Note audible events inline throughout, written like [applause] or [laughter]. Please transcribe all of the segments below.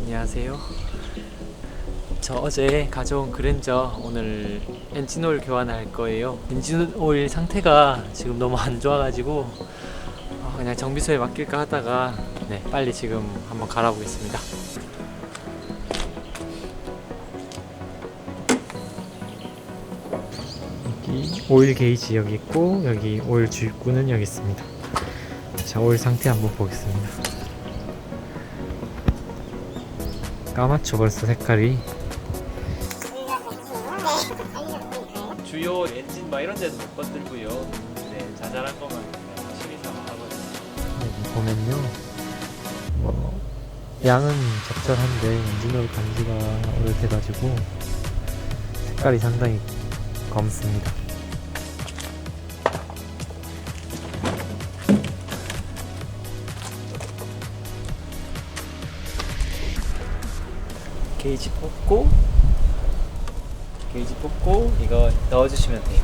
안녕하세요. 저 어제 가져온 그랜저 오늘 엔진 오일 교환할 거예요. 엔진 오일 상태가 지금 너무 안 좋아가지고 어, 그냥 정비소에 맡길까 하다가 네, 빨리 지금 한번 갈아보겠습니다. 여기 오일 게이지 여기 있고 여기 오일 주입구는 여기 있습니다. 자 오일 상태 한번 보겠습니다. 까맣죠 벌써 색깔이. 주요 엔진 막 이런 데는 못 건들고요. 네 자잘한 것만 취미 삼아 하거든요. 여기 보면요. 뭐 양은 적절한데 엔진오일 간지가 오래돼가지고 색깔이 상당히 검습니다. 게이지 뽑고 게이지 뽑고 이거 넣어주시면 돼요.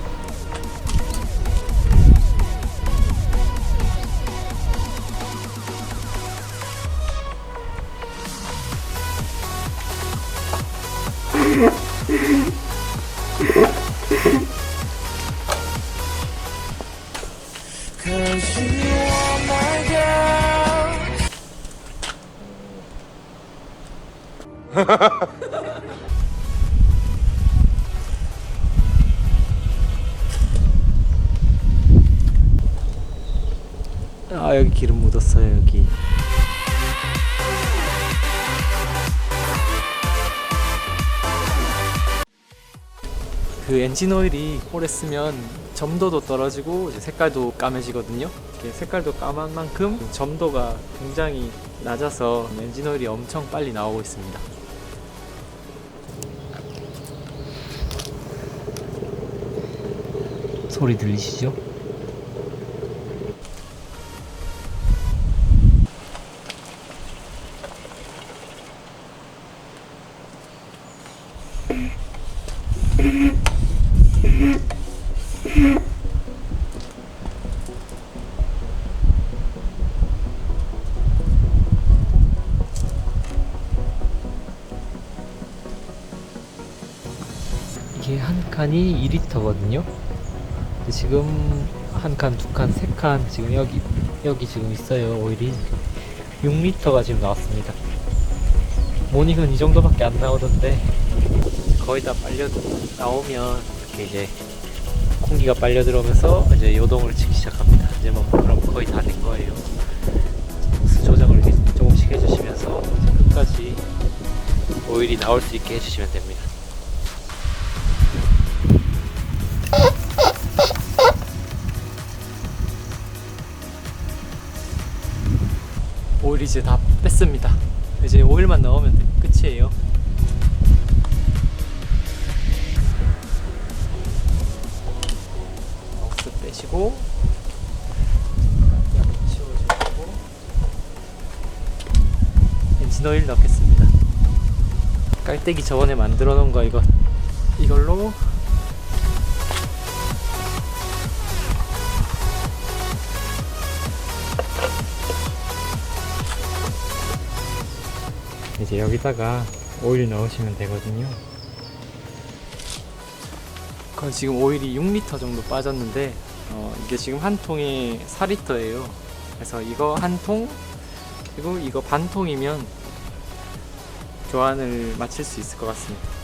[laughs] 아 여기 기름 묻었어요 여기. 그 엔진 오일이 오래 쓰면 점도도 떨어지고 색깔도 까매지거든요. 색깔도 까만 만큼 점도가 굉장히 낮아서 엔진 오일이 엄청 빨리 나오고 있습니다. 소리 들리시죠? 이게 한 칸이 2리터거든요. 지금 한 칸, 두 칸, 세 칸 지금 여기 여기 지금 있어요 오일이 6리터가 지금 나왔습니다. 모닝은 이 정도밖에 안 나오던데 거의 다 빨려 나오면 이렇게 이제 공기가 빨려 들어오면서 이제 요동을 치기 시작합니다. 이제 뭐 그럼 거의 다 된 거예요. 수 조정을 조금씩 해주시면서 끝까지 오일이 나올 수 있게 해주시면 됩니다. 오일 이제 다 뺐습니다. 이제 오일만 넣으면 돼- 끝이에요. 억스 빼시고 치워주시고 엔진 오일 넣겠습니다. 깔때기 저번에 만들어 놓은 거 이거 이걸로 이제 여기다가 오일 넣으시면 되거든요. 그 지금 오일이 6리터 정도 빠졌는데 어, 이게 지금 한 통에 4리터예요. 그래서 이거 한 통, 그리고 이거 반 통이면 교환을 마칠 수 있을 것 같습니다.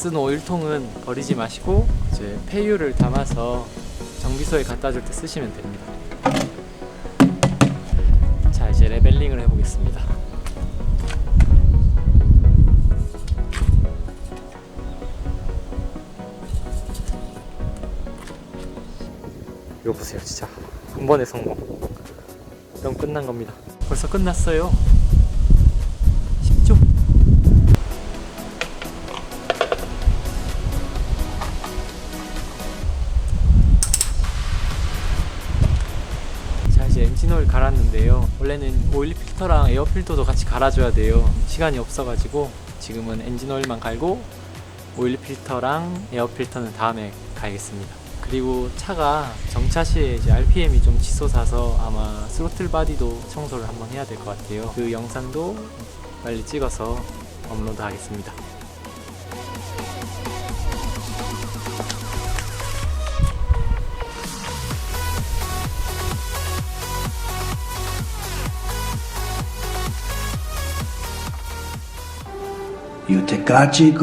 쓴 오일통은 버리지 마시고 이제 폐유를 담아서 정비소에 갖다 줄 때 쓰시면 됩니다. 자 이제 레벨링을 해보겠습니다. 이거 보세요 진짜 한 번에 성공. 그럼 끝난 겁니다. 벌써 끝났어요. 엔진오일 갈았는데요. 원래는 오일 필터랑 에어 필터도 같이 갈아줘야 돼요. 시간이 없어가지고 지금은 엔진오일만 갈고 오일 필터랑 에어 필터는 다음에 가야겠습니다. 그리고 차가 정차 시에 이제 RPM이 좀 치솟아서 아마 스로틀 바디도 청소를 한번 해야 될 것 같아요. 그 영상도 빨리 찍어서 업로드 하겠습니다. 여태까지